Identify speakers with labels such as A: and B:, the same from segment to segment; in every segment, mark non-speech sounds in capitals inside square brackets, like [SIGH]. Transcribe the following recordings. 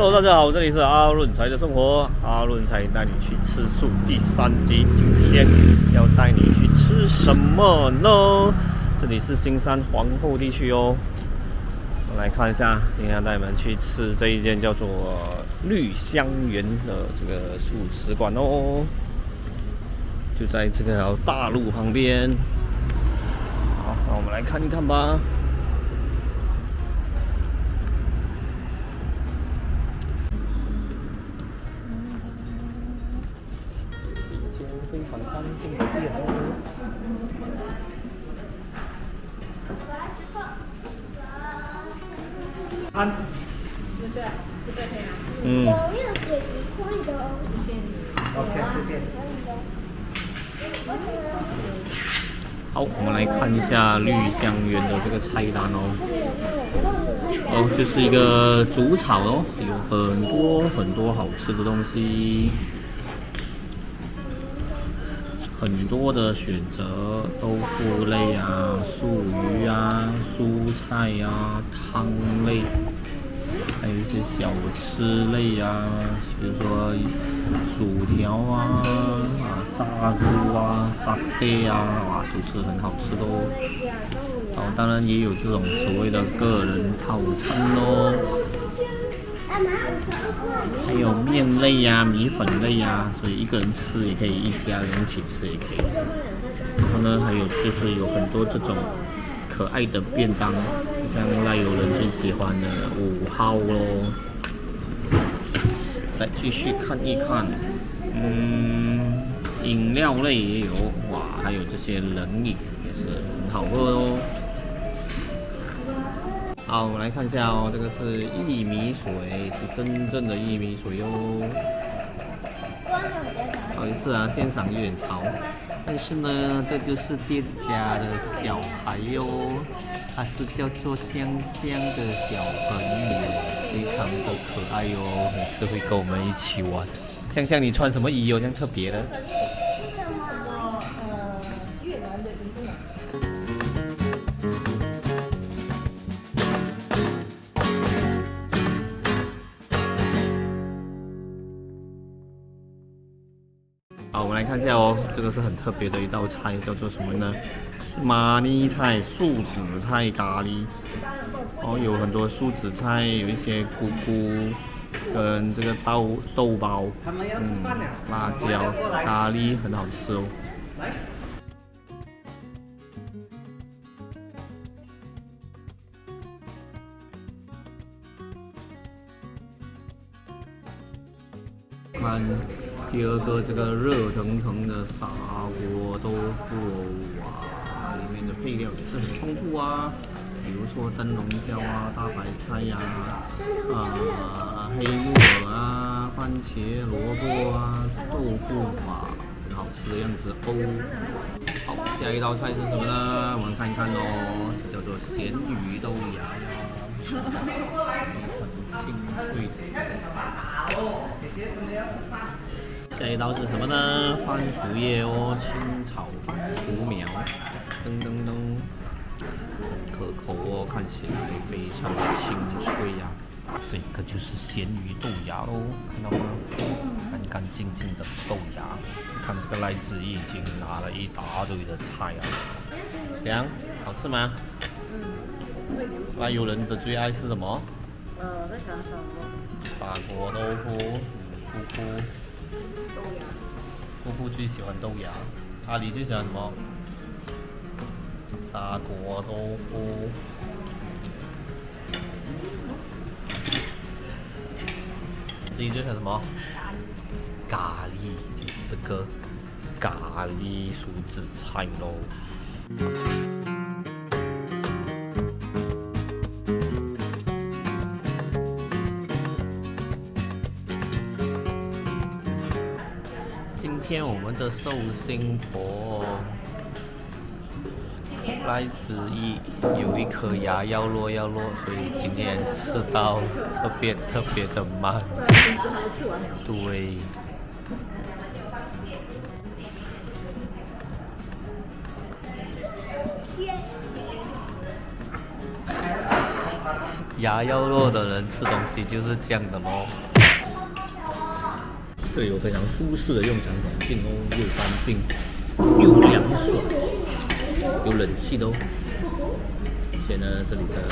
A: Hello，大家好，这里是阿润才的生活，阿润才带你去吃素第三集。今天要带你去吃什么呢？这里是新山皇后地区哦。我来看一下，今天要带你们去吃这一间叫做绿香园的这个素食馆哦，就在这条大路旁边。好，那我们来看一看吧。干净的店哦。安，
B: 十个，十个可以吗？
A: 嗯，
C: 有没有给一块的？
B: 谢谢。
A: 好，我们来看一下绿香园的这个菜单哦。哦，这是一个煮炒哦，有很多很多好吃的东西，很多的选择，豆腐类啊、素鱼啊、蔬菜啊、汤类，还有一些小吃类啊，比如说薯条啊、啊炸猪啊、沙爹啊，哇，都是很好吃的哦。哦，当然也有这种所谓的个人套餐咯，还有面类呀、米粉类呀，所以一个人吃也可以，一家人一起吃也可以。然后呢，还有就是有很多这种可爱的便当，像赖友人最喜欢的五号咯。再继续看一看，嗯，饮料类也有，哇，还有这些冷饮也是很好喝哦。好，我们来看一下哦，这个是薏米水，是真正的薏米水哦。不好意思啊，现场有点吵，但是呢，这就是店家的小孩哟、他是叫做香香的小朋友，非常的可爱哟、每次会跟我们一起玩。香香，你穿什么衣哦？这样特别的？来看一下哦，这个是很特别的一道菜，叫做什么呢？马尼菜素紫菜咖喱。哦，有很多素紫菜，有一些菇菇，跟这个豆豆包，嗯，辣椒咖喱很好吃哦。看第二个这个热腾腾的砂锅豆腐哦，哇，里面的配料也是很丰富啊，比如说灯笼椒啊、大白菜呀、啊、黑木耳啊、番茄、萝卜啊、豆腐啊，很好吃的样子哦。好，下一道菜是什么呢？我们看一看哦，是叫做咸鱼豆芽哟，很 [LAUGHS] 清脆下一道是什么呢？番薯叶哦，清炒番薯苗，噔噔噔，可口哦，看起来非常的清脆呀、这个就是咸鱼豆芽喽，看到吗？干干净净的豆芽。看这个赖子已经拿了一大堆的菜啊，怎样？好吃吗？
B: 嗯，
A: 那有人的最爱是什么？
B: 呃，我喜欢砂锅？
A: 砂锅豆腐，夫妇
B: 豆芽。
A: 夫妇最喜欢豆芽，阿里最喜欢什么？砂锅豆腐。自己最喜欢什么？咖喱，就是这个咖喱素紫菜喽。天我们的寿星婆赖子怡有一颗牙要落要落，所以今天吃到特别特别的慢。对。牙要落的人吃东西就是这样的咯。这有非常舒适的用餐环境哦，又干净又凉爽，有冷气的哦。而且呢，这里的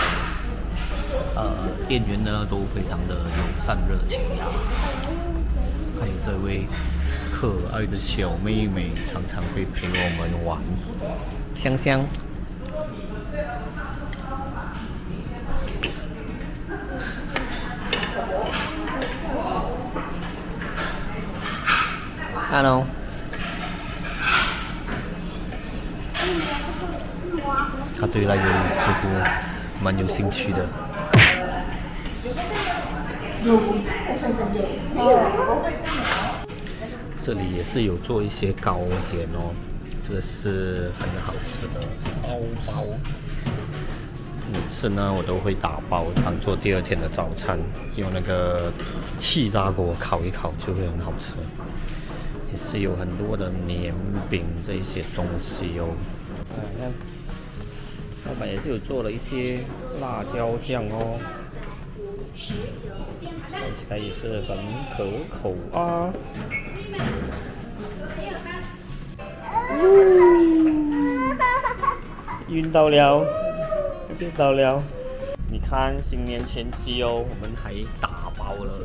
A: 呃店员呢都非常的友善热情呀。还有这位可爱的小妹妹，常常会陪我们玩。香香。Hello。他对那个似乎蛮有兴趣的。这里也是有做一些糕点哦，这个是很好吃的烧包。每次呢，我都会打包当做第二天的早餐，用那个气炸锅烤一烤就会很好吃。是有很多的年饼这些东西哦。啊，看，老板也是有做了一些辣椒酱哦，看起来也是很可口啊。晕到了，晕到了。你看新年前夕哦，我们还打好了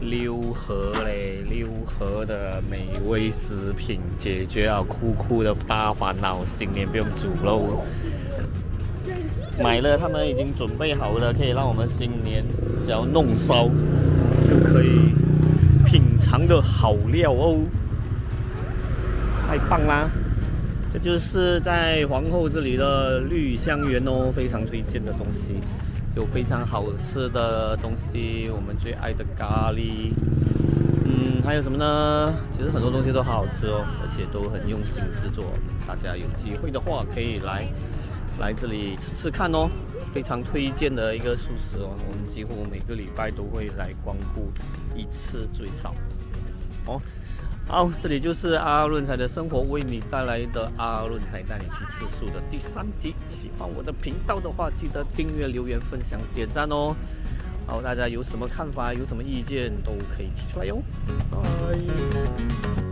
A: 六盒嘞，六盒的美味食品，解决了酷酷的大烦恼，新年不用煮喽。买了，他们已经准备好了，可以让我们新年只要弄烧就可以品尝的好料哦，太棒啦！这就是在皇后这里的绿香园哦，非常推荐的东西，有非常好吃的东西，我们最爱的咖喱，嗯，还有什么呢？其实很多东西都好好吃哦，而且都很用心制作，大家有机会的话可以来来这里吃吃看哦，非常推荐的一个素食哦，我们几乎每个礼拜都会来光顾一次最少哦。好，这里就是阿润才的生活为你带来的阿润才带你去吃素的第三集。喜欢我的频道的话，记得订阅、留言、分享、点赞哦。好，大家有什么看法、有什么意见都可以提出来哟。拜。